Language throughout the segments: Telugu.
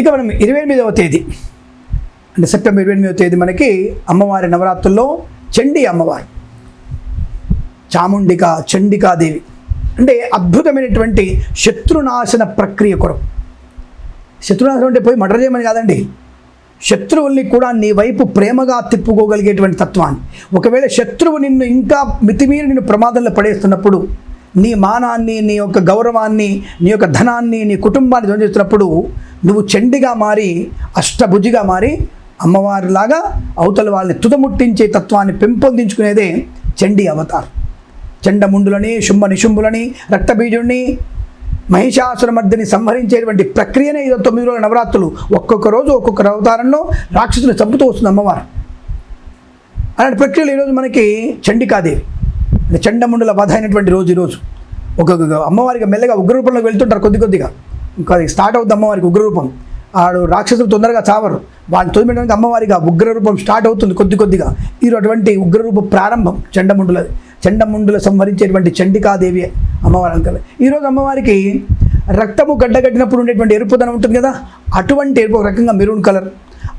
ఇక మనం ఇరవై ఎనిమిదవ తేదీ. అంటే సెప్టెంబర్ ఇరవై ఎనిమిదవ తేదీ మనకి అమ్మవారి నవరాత్రుల్లో చండీ అమ్మవారు. చాముండిక చండికాదేవి. అంటే అద్భుతమైనటువంటి శత్రునాశన ప్రక్రియ కొరకు. శత్రునాశనం అంటే పోయి మర్డర్ చేయమని కాదండి. శత్రువుల్ని కూడా నీ వైపు ప్రేమగా తిప్పుకోగలిగేటువంటి తత్వాన్ని. ఒకవేళ శత్రువు నిన్ను ఇంకా మితిమీరి నిన్ను ప్రమాదంలో పడేస్తున్నప్పుడు నీ మానాన్ని నీ యొక్క గౌరవాన్ని నీ యొక్క ధనాన్ని నీ కుటుంబాన్ని ధ్వంసిస్తున్నప్పుడు నువ్వు చెండిగా మారి అష్టభుజిగా మారి అమ్మవారిలాగా అవతల వాళ్ళని తుదముట్టించే తత్వాన్ని పెంపొందించుకునేదే చండీ అవతారం. చండముండులని శుంభ నిశుంభులని రక్తబీజుడిని మహిషాసురమర్దిని సంహరించేటువంటి ప్రక్రియనే ఇది తొమ్మిది రోజుల నవరాత్రులు. ఒక్కొక్క రోజు ఒక్కొక్క అవతారంలో రాక్షసుని చంపుతూ వస్తుంది అమ్మవారు. అలాంటి ప్రక్రియలు ఈరోజు మనకి చండికాదేవి చండముండల వధ అయినటువంటి రోజు ఈరోజు ఒక అమ్మవారికి మెల్లగా ఉగ్రరూపంలోకి వెళ్తుంటారు కొద్ది కొద్దిగా. ఇంకా స్టార్ట్ అవుతుంది అమ్మవారికి ఉగ్రరూపం. ఆడు రాక్షసులు తొందరగా చావరు. వాళ్ళు తొలిపెట్టడానికి అమ్మవారిగా ఉగ్రరూపం స్టార్ట్ అవుతుంది కొద్ది కొద్దిగా. ఈరోజు అటువంటి ఉగ్రరూప ప్రారంభం చండముండుల చండముండుల సంహరించేటువంటి చండికాదేవి అమ్మవారి అంకల్. ఈరోజు అమ్మవారికి రక్తము గడ్డగట్టినప్పుడు ఉండేటువంటి ఎరుపుదనం ఉంటుంది కదా అటువంటి ఎరుపు ఒక రకంగా మెరూన్ కలర్.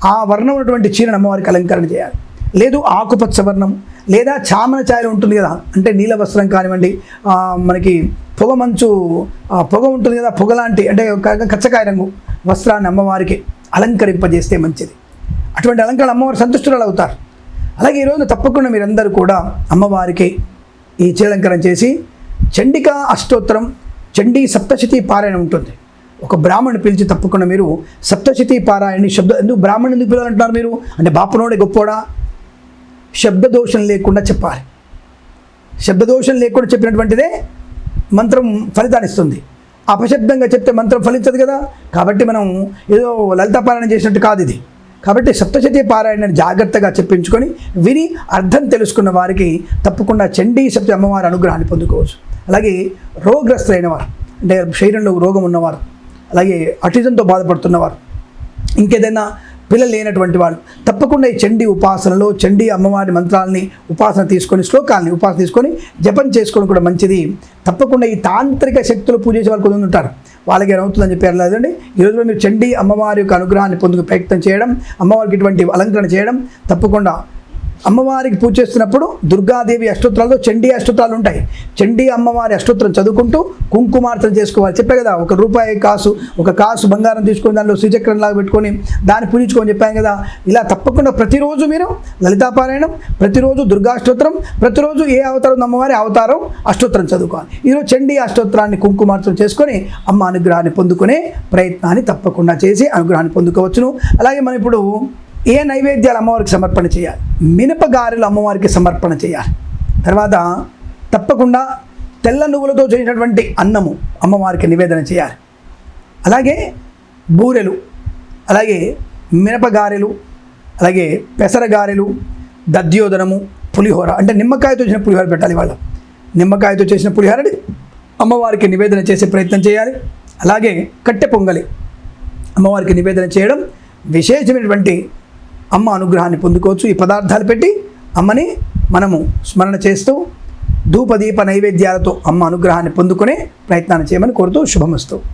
ఆ వర్ణం ఉన్నటువంటి చీరను అమ్మవారికి అలంకరణ చేయాలి. లేదు ఆకుపచ్చ వర్ణం లేదా చామన ఛాయలు ఉంటుంది కదా అంటే నీల వస్త్రం కానివ్వండి మనకి పొగ మంచు పొగ ఉంటుంది కదా పొగ లాంటి అంటే ఒక కచ్చకాయ రంగు వస్త్రాన్ని అమ్మవారికి అలంకరింపజేస్తే మంచిది. అటువంటి అలంకరణ అమ్మవారు సంతుష్టురాలు అవుతారు. అలాగే ఈరోజు తప్పకుండా మీరందరూ కూడా అమ్మవారికి ఈ చీలంకరణ చేసి చండికా అష్టోత్తరం చండీ సప్తశతి పారాయణ ఉంటుంది. ఒక బ్రాహ్మణ్ణి పిలిచి తప్పకుండా మీరు సప్తశతి పారాయణని శబ్ద ఎందుకు బ్రాహ్మణ్ ఎందుకు పిలవాలంటున్నారు మీరు? అంటే బాపనోడే గొప్పోడా? శబ్దదోషం లేకుండా చెప్పాలి. శబ్దదోషం లేకుండా చెప్పినటువంటిదే మంత్రం ఫలితాన్ని ఇస్తుంది. అపశబ్దంగా చెప్తే మంత్రం ఫలించదు కదా. కాబట్టి మనం ఏదో లలిత పారాయణ చేసినట్టు కాదు ఇది. కాబట్టి సప్తశతి పారాయణని జాగ్రత్తగా చెప్పించుకొని విని అర్థం తెలుసుకున్న వారికి తప్పకుండా చండీ సప్త అమ్మవారి అనుగ్రహాన్ని పొందుకోవచ్చు. అలాగే రోగ్రస్తులైన వారు అంటే శరీరంలో రోగం ఉన్నవారు అలాగే అటిజంతో బాధపడుతున్నవారు ఇంకేదైనా పిల్లలు లేనటువంటి వాళ్ళు. తప్పకుండా ఈ చండీ ఉపాసనలో చండీ అమ్మవారి మంత్రాలని ఉపాసన తీసుకొని శ్లోకాలని ఉపాసన తీసుకొని జపం చేసుకోవడం కూడా మంచిది. తప్పకుండా ఈ తాంత్రిక శక్తులు పూజ చేసే వాళ్ళు కొంతమంది ఉంటారు. వాళ్ళకి ఏమవుతుందని చెప్పారు లేదండి ఈరోజు మీరు చండీ అమ్మవారి యొక్క అనుగ్రహాన్ని పొందుకు ప్రయత్నం చేయడం అమ్మవారికి ఇటువంటి అలంకరణ చేయడం తప్పకుండా అమ్మవారికి పూజ చేస్తున్నప్పుడు దుర్గాదేవి అష్టోత్తరాలతో చండీ అష్టోత్తరాలు ఉంటాయి. చండీ అమ్మవారి అష్టోత్తరం చదువుకుంటూ కుంకుమార్చన చేసుకోవాలి. చెప్పే కదా ఒక రూపాయి కాసు ఒక కాసు బంగారం తీసుకొని దానిలో శ్రీచక్రం లాగా పెట్టుకొని దాన్ని పూజించుకొని చెప్పాను కదా. ఇలా తప్పకుండా ప్రతిరోజు మీరు లలితాపారాయణం ప్రతిరోజు దుర్గాష్టోత్తరం ప్రతిరోజు ఏ అవతారం అమ్మవారి అవతారం అష్టోత్తరం చదువుకోవాలి. ఈరోజు చండీ అష్టోత్తరాన్ని కుంకుమార్చన చేసుకొని అమ్మ అనుగ్రహాన్ని పొందుకునే ప్రయత్నాన్ని తప్పకుండా చేసి అనుగ్రహాన్ని పొందుకోవచ్చును. అలాగే మనం ఇప్పుడు ఏ నైవేద్యాలు అమ్మవారికి సమర్పణ చేయాలి? మినపగారెలు అమ్మవారికి సమర్పణ చేయాలి. తర్వాత తప్పకుండా తెల్ల నువ్వులతో చేసినటువంటి అన్నము అమ్మవారికి నివేదన చేయాలి. అలాగే బూరెలు అలాగే మినపగారెలు అలాగే పెసరగారెలు దద్యోదనము పులిహోర అంటే నిమ్మకాయతో చేసిన పులిహోర పెట్టాలి వాళ్ళు. నిమ్మకాయతో చేసిన పులిహోరని అమ్మవారికి నివేదన చేసే ప్రయత్నం చేయాలి. అలాగే కట్టె పొంగలి అమ్మవారికి నివేదన చేయడం విశేషమైనటువంటి అమ్మ అనుగ్రహాన్ని పొందుకోవచ్చు. ఈ పదార్థాలు పెట్టి అమ్మని మనము స్మరణ చేస్తూ ధూపదీప నైవేద్యాలతో అమ్మ అనుగ్రహాన్ని పొందుకునే ప్రయత్నాన్ని చేయమని కోరుతూ శుభమస్తు.